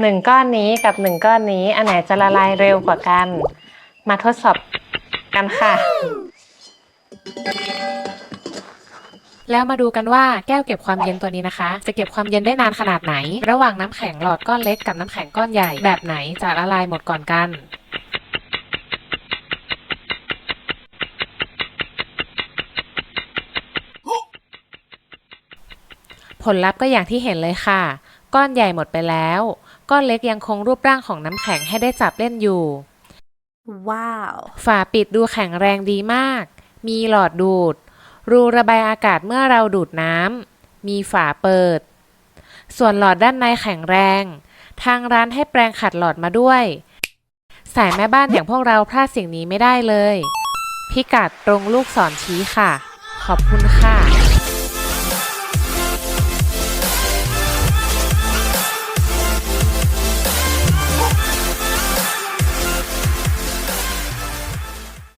หนึ่งก้อนนี้กับหนึ่งก้อนนี้ อันไหนจะละลายเร็วกว่ากัน มาทดสอบกันค่ะ แล้วมาดูกันว่าแก้วเก็บความเย็นตัวนี้นะคะ จะเก็บความเย็นได้นานขนาดไหน ระหว่างน้ำแข็งหลอดก้อนเล็กกับน้ำแข็งก้อนใหญ่แบบไหนจะละลายหมดก่อนกันผลลัพธ์ก็อย่างที่เห็นเลยค่ะ ก้อนใหญ่หมดไปแล้ว ก้อนเล็กยังคงรูปร่างของน้ำแข็งให้ได้จับเล่นอยู่ Wow. ฝาปิดดูแข็งแรงดีมาก มีหลอดดูด รูระบายอากาศเมื่อเราดูดน้ำ มีฝาเปิด ส่วนหลอดด้านในแข็งแรง ทางร้านให้แปรงขัดหลอดมาด้วย สายแม่บ้านอย่างพวกเราพลาดสิ่งนี้ไม่ได้เลย พิกัดตรงลูกศรชี้ค่ะ ขอบคุณค่ะ